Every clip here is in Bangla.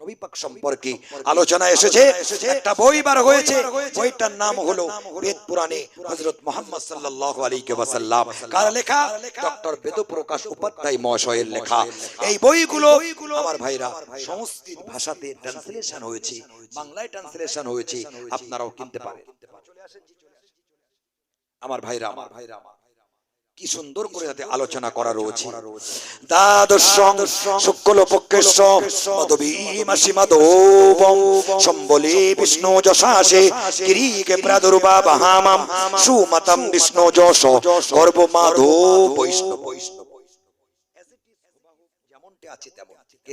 নবী পাক সম্পর্কে আলোচনা এসেছে। একটা বই বার হয়েছে। বইটার নাম হলো বেদ পুরাণে হযরত মুহাম্মদ সাল্লাল্লাহু আলাইহি ওয়াসাল্লাম। কার লেখা? ডক্টর বেদপ্রকাশ উপাধ্যায় মহাশয়ের লেখা। এই বইগুলো আমার ভাইরা সংস্কৃত ভাষাতে ট্রান্সলেশন হয়েছে। বাংলায় ট্রান্সলেশন হয়েছে। আপনারাও কিনতে পারেন। আমার ভাইরা আমার ভাইরা আমার। কি সুন্দর করে যাতে আলোচনা করা রয়েছে। দ্বাদশ শুক্ল পক্ষের মদবী মাসি মাধবম, সম্বলে বিষ্ণু যশাসে কিরিকে প্রাদুর্ভাব হামাম সুমতম বিষ্ণু যশ, গর্ব মাধব বৈষ্ণব। যেমনটি আছে তেমন। কে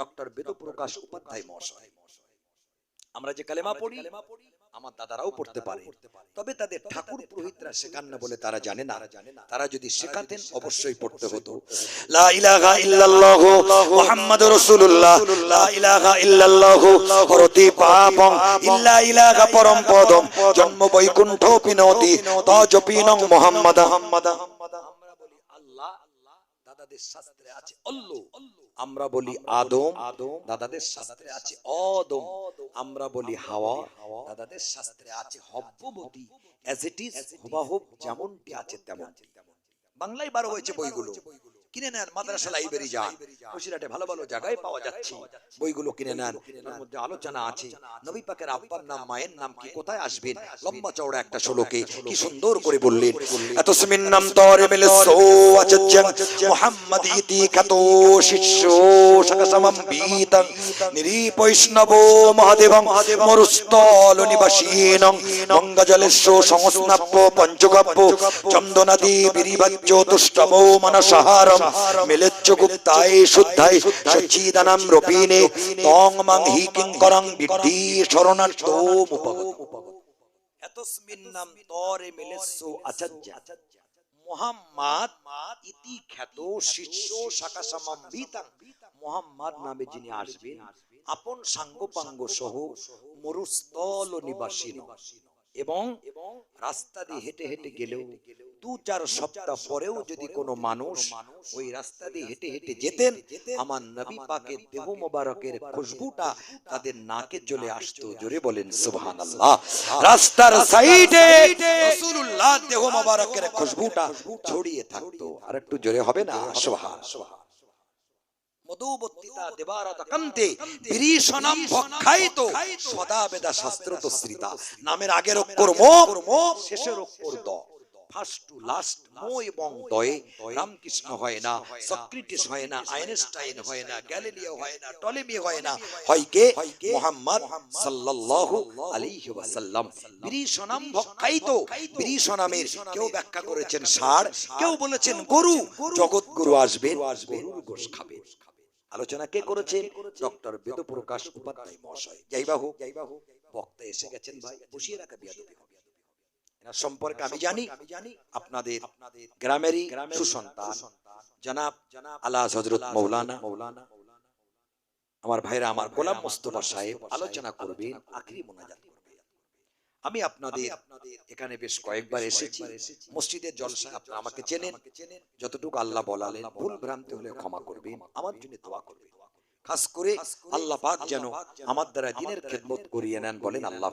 ডক্টর বেদপ্রকাশ উপাধ্যায় মহাশয়। আমরা যে কালেমা পড়ি আমার দাদারাও পড়তে পারে। তবে তাদের ঠাকুর পুরোহিতরা শেখান না বলে তারা জানে না। তারা যদি শেখাতেন অবশ্যই পড়তে হতো। লা ইলাহা ইল্লাল্লাহ মুহাম্মাদুর রাসূলুল্লাহ। লা ইলাহা ইল্লাল্লাহ হরতি ইল্লা ইলাহা পরম পদম। জন্ম বৈকুণ্ঠ পিনতি তজপিনং মুহাম্মাদ। দাদাদের শাস্ত্রে আছে অল্লু। আমরা বলি আদম। দাদাদের শাস্ত্রে আছে অদম। আমরা বলি হাওয়া। দাদাদের শাস্ত্রে আছে হব্ববতী অ্যাজ ইট ইজ হুবাহুব যেমনটি আছে তেমন বাংলায় বারো হয়েছে বইগুলো। কিনে নেন মাদ্রাসা লাইব্রেরি যান। বসিরহাটে ভালো ভালো জায়গায় পাওয়া যাচ্ছে। বইগুলো কিনে নেন। এর মধ্যে আলোচনা আছে। নবী পাকের আব্বার নাম মায়ের নাম কি কোথায় আসবেন লম্বা চওড়া একটা শ্লোকে কি সুন্দর করে বললেন। এত নাম তরে মিলে সো আচজ্জং মুহাম্মদ ইতি খাতো শিষ্য সকাসমম বীতং নিরীপৈষ্ণব মহাদেবং মরুস্থল নিবাসীনং গঙ্গাজলেস্য সংস্নাপ্য পঞ্চগব্য চন্দনাদি বিরিভাজ্য তুষ্টম মনসাহারম মিলেচ্চ গুপ্তায় শুদ্ধায় সচ্চিদানাম রূপিণে তং মং হি কিঙ্করং বিদ্ধি শরণার্থ এতস্মিন নাম তরে মিলেস্য আচার্য মোহাম্মদ ইতি খ্যাত শিষ্য শাখা সমাম্বিতাং মোহাম্মদ নামে যিনি আসবেন আপন সাঙ্গপাঙ্গ সহ মরুস্থল নিবাসী এবং রাস্তা দিয়ে হেঁটে হেঁটে গেলেও দু চার সপ্তাহ পরেও যদি কোনো মানুষ ওই রাস্তা দিয়ে হেঁটে হেঁটে যেতেন আমার নবী পাকের দেহ মোবারকের খুশবুটা তাদের নাকে চলে আসতো জোরে বলেন সুবহানাল্লাহ। রাস্তার সাইডে রাসূলুল্লাহ দেহ মোবারকের খুশবুটা ছড়িয়ে থাকতো। আর একটু জোরে হবে না? সুবহান মধুবত্তিতা দেবারত কান্তে বিরীষণাম ভক্ষায়িত সদা বেদা শাস্ত্রত শ্রিতা। নামের আগের অক্ষর মো শেষের অক্ষর দ ফার্স্ট টু লাস্ট মো এবং দয়ে রামকৃষ্ণ হয় না সক্রেটিস হয় না আইনস্টাইন হয় না গ্যালিলিও হয় না টলেমি হয় না। হয় কে মুহাম্মদ সাল্লাল্লাহু আলাইহি ওয়াসাল্লাম। ভক্ষায়িত। বিরীষণামের কেউ ব্যাখ্যা করেছেন ষাঁড় কেউ বলেছেন গরু। জগৎগুরু আসবেন গরুর গোশ খাবে। আলোচনা কে করেছেন? ডক্টর বেদপ্রকাশ উপাধ্যায় মহাশয়। যাই বাহু যাই বাহু বক্তা এসে গেছেন ভাই বসিয়ে রাখা বিয়াদবি হবে। সম্পর্কে আমি জানি আমি জানি আপনাদের গ্রামেরই সুসন্তান। জনাব আলা হযরত মৌলানা। মৌলানা। আমার ভাইরা আমার গোলাম মোস্তফা সাহেব আলোচনা করবেন আখরি মোনাজাত আমি আপনাদের এখানে বেশ কয়েকবার এসেছি। মসজিদের জলসা আপনারা আমাকে চেনেন। যতটুকু আল্লাহ বলালে ভুল ভ্রান্তি হলে ক্ষমা করবেন। আমার জন্য দোয়া করবেন। খাস করে আল্লাহ পাক যেন আমার দ্বারা দিনের খেদমত করিয়ে নেন বলেন আল্লাহ